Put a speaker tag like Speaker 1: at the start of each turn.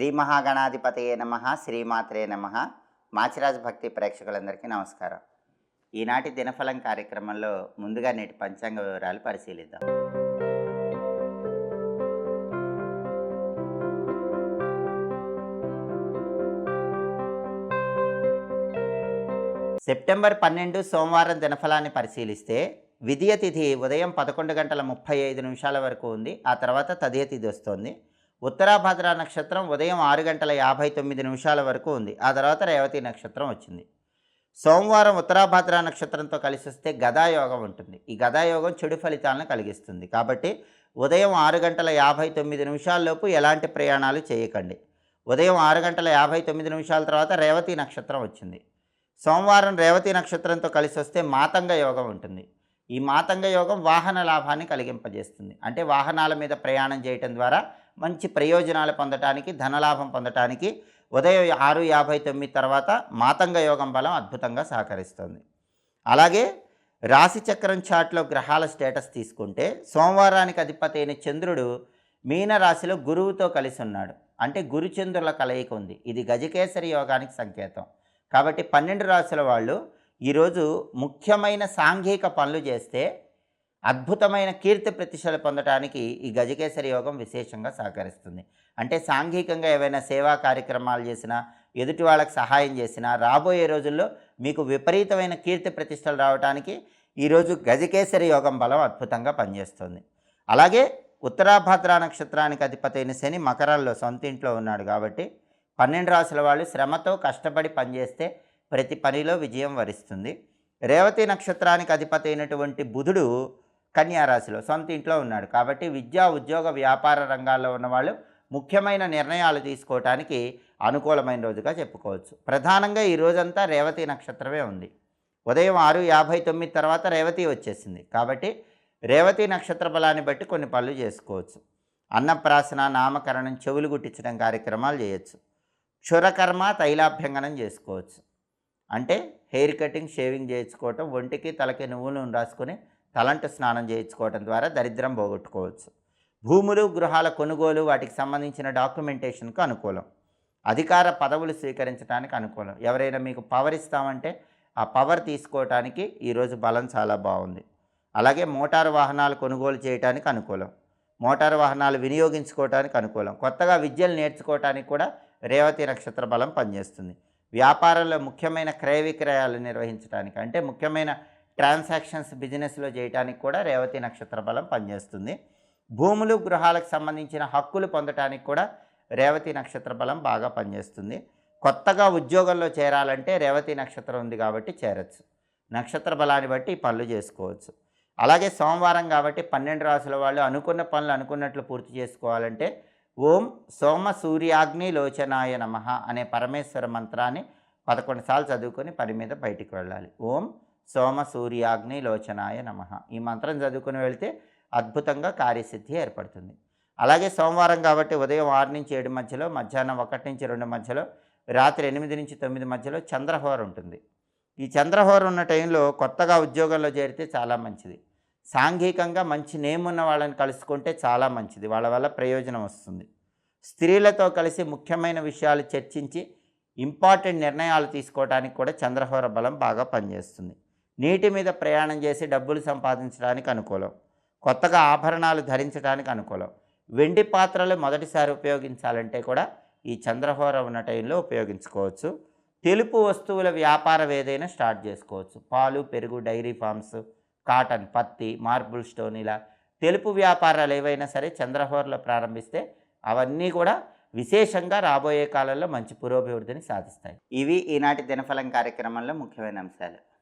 Speaker 1: శ్రీ మహాగణాధిపతయే నమ శ్రీమాత్రే నమ. మాచిరాజ్ భక్తి ప్రేక్షకులందరికీ నమస్కారం. ఈనాటి దినఫలం కార్యక్రమంలో ముందుగా నేటి పంచాంగ వివరాలు పరిశీలిద్దాం. సెప్టెంబర్ పన్నెండు సోమవారం దినఫలాన్ని పరిశీలిస్తే విధియ తిథి ఉదయం పదకొండు గంటల ముప్పై ఐదు నిమిషాల వరకు ఉంది. ఆ తర్వాత తదియ తిథి వస్తుంది. ఉత్తరాభద్ర నక్షత్రం ఉదయం ఆరు గంటల యాభై తొమ్మిది నిమిషాల వరకు ఉంది. ఆ తర్వాత రేవతి నక్షత్రం వచ్చింది. సోమవారం ఉత్తరాభద్ర నక్షత్రంతో కలిసి వస్తే గదాయోగం ఉంటుంది. ఈ గదాయోగం చెడు ఫలితాలను కలిగిస్తుంది. కాబట్టి ఉదయం ఆరు గంటల యాభై తొమ్మిది నిమిషాల్లోపు ఎలాంటి ప్రయాణాలు చేయకండి. ఉదయం ఆరు గంటల యాభై తొమ్మిది నిమిషాల తర్వాత రేవతి నక్షత్రం వచ్చింది. సోమవారం రేవతి నక్షత్రంతో కలిసి వస్తే మాతంగ యోగం ఉంటుంది. ఈ మాతంగ యోగం వాహన లాభాన్ని కలిగింపజేస్తుంది. అంటే వాహనాల మీద ప్రయాణం చేయటం ద్వారా మంచి ప్రయోజనాలు పొందటానికి ధనలాభం పొందటానికి ఉదయం ఆరు యాభై తొమ్మిది తర్వాత మాతంగ యోగం బలం అద్భుతంగా సహకరిస్తుంది. అలాగే రాశి చక్రం చాట్లో గ్రహాల స్టేటస్ తీసుకుంటే సోమవారానికి అధిపతి అయిన చంద్రుడు మీన రాశిలో గురువుతో కలిసి ఉన్నాడు. అంటే గురుచంద్రుల కలయిక ఉంది. ఇది గజకేసరి యోగానికి సంకేతం. కాబట్టి పన్నెండు రాశుల వాళ్ళు ఈరోజు ముఖ్యమైన సాంఘిక పనులు చేస్తే అద్భుతమైన కీర్తి ప్రతిష్టలు పొందడానికి ఈ గజకేసరి యోగం విశేషంగా సహకరిస్తుంది. అంటే సాంఘికంగా ఏవైనా సేవా కార్యక్రమాలు చేసినా ఎదుటి వాళ్ళకి సహాయం చేసినా రాబోయే రోజుల్లో మీకు విపరీతమైన కీర్తి ప్రతిష్టలు రావడానికి ఈరోజు గజకేసరి యోగం బలం అద్భుతంగా పనిచేస్తుంది. అలాగే ఉత్తరాభద్ర నక్షత్రానికి అధిపతి అయిన శని మకరంలో సొంత ఇంట్లో ఉన్నాడు కాబట్టి పన్నెండు రాసుల వాళ్ళు శ్రమతో కష్టపడి పనిచేస్తే ప్రతి పనిలో విజయం వరిస్తుంది. రేవతి నక్షత్రానికి అధిపతి అయినటువంటి బుధుడు కన్యారాశిలో సొంత ఇంట్లో ఉన్నాడు. కాబట్టి విద్యా ఉద్యోగ వ్యాపార రంగాల్లో ఉన్నవాళ్ళు ముఖ్యమైన నిర్ణయాలు తీసుకోవటానికి అనుకూలమైన రోజుగా చెప్పుకోవచ్చు. ప్రధానంగా ఈ రోజంతా రేవతి నక్షత్రమే ఉంది. ఉదయం ఆరు యాభై తొమ్మిది తర్వాత రేవతి వచ్చేసింది. కాబట్టి రేవతి నక్షత్ర బలాన్ని బట్టి కొన్ని పనులు చేసుకోవచ్చు. అన్నప్రాసన నామకరణం చెవులు గుట్టించడం కార్యక్రమాలు చేయొచ్చు. క్షురకర్మ తైలాభ్యంగనం చేసుకోవచ్చు. అంటే హెయిర్ కటింగ్ షేవింగ్ చేయించుకోవటం ఒంటికి తలకి నువ్వు నూనె రాసుకొని తలంటు స్నానం చేయించుకోవటం ద్వారా దరిద్రం పోగొట్టుకోవచ్చు. భూములు గృహాల కొనుగోలు వాటికి సంబంధించిన డాక్యుమెంటేషన్కు అనుకూలం. అధికార పదవులు స్వీకరించడానికి అనుకూలం. ఎవరైనా మీకు పవర్ ఇస్తామంటే ఆ పవర్ తీసుకోవటానికి ఈరోజు బలం చాలా బాగుంది. అలాగే మోటారు వాహనాలు కొనుగోలు చేయడానికి అనుకూలం. మోటారు వాహనాలు వినియోగించుకోవడానికి అనుకూలం. కొత్తగా విద్యలు నేర్చుకోవటానికి కూడా రేవతి నక్షత్ర బలం పనిచేస్తుంది. వ్యాపారంలో ముఖ్యమైన క్రయ విక్రయాలు నిర్వహించడానికి అంటే ముఖ్యమైన ట్రాన్సాక్షన్స్ బిజినెస్లో చేయడానికి కూడా రేవతి నక్షత్ర బలం పనిచేస్తుంది. భూములు గృహాలకు సంబంధించిన హక్కులు పొందటానికి కూడా రేవతి నక్షత్ర బలం బాగా పనిచేస్తుంది. కొత్తగా ఉద్యోగంలో చేరాలంటే రేవతి నక్షత్రం ఉంది కాబట్టి చేరచ్చు. నక్షత్ర బలాన్ని బట్టి పనులు చేసుకోవచ్చు. అలాగే సోమవారం కాబట్టి పన్నెండు రాసుల వాళ్ళు అనుకున్న పనులు అనుకున్నట్లు పూర్తి చేసుకోవాలంటే ఓం సోమ సూర్యాగ్ని లోచనాయ నమ అనే పరమేశ్వర మంత్రాన్ని పదకొండు సార్లు చదువుకొని పని మీద బయటికి వెళ్ళాలి. ఓం సోమ సూర్యాగ్ని లోచనాయ నమ. ఈ మంత్రం చదువుకుని వెళితే అద్భుతంగా కార్యసిద్ధి ఏర్పడుతుంది. అలాగే సోమవారం కాబట్టి ఉదయం ఆరు నుంచి ఏడు మధ్యలో మధ్యాహ్నం ఒకటి నుంచి రెండు మధ్యలో రాత్రి ఎనిమిది నుంచి తొమ్మిది మధ్యలో చంద్రహోర ఉంటుంది. ఈ చంద్రహోర ఉన్న టైంలో కొత్తగా ఉద్యోగంలో చేరితే చాలా మంచిది. సాంఘికంగా మంచి నేమ్ ఉన్న వాళ్ళని కలుసుకుంటే చాలా మంచిది. వాళ్ళ వల్ల ప్రయోజనం వస్తుంది. స్త్రీలతో కలిసి ముఖ్యమైన విషయాలు చర్చించి ఇంపార్టెంట్ నిర్ణయాలు తీసుకోవడానికి కూడా చంద్రహోర బలం బాగా పనిచేస్తుంది. నీటి మీద ప్రయాణం చేసి డబ్బులు సంపాదించడానికి అనుకూలం. కొత్తగా ఆభరణాలు ధరించడానికి అనుకూలం. వెండి పాత్రలు మొదటిసారి ఉపయోగించాలంటే కూడా ఈ చంద్రహోర ఉన్న టైంలో ఉపయోగించుకోవచ్చు. తెలుపు వస్తువుల వ్యాపారం ఏదైనా స్టార్ట్ చేసుకోవచ్చు. పాలు పెరుగు డైరీ ఫార్మ్స్ కాటన్ పత్తి మార్బుల్ స్టోన్ ఇలా తెలుపు వ్యాపారాలు ఏవైనా సరే చంద్రహోరలో ప్రారంభిస్తే అవన్నీ కూడా విశేషంగా రాబోయే కాలంలో మంచి పురోభివృద్ధిని సాధిస్తాయి. ఇవి ఈనాటి దినఫలం కార్యక్రమంలో ముఖ్యమైన అంశాలు.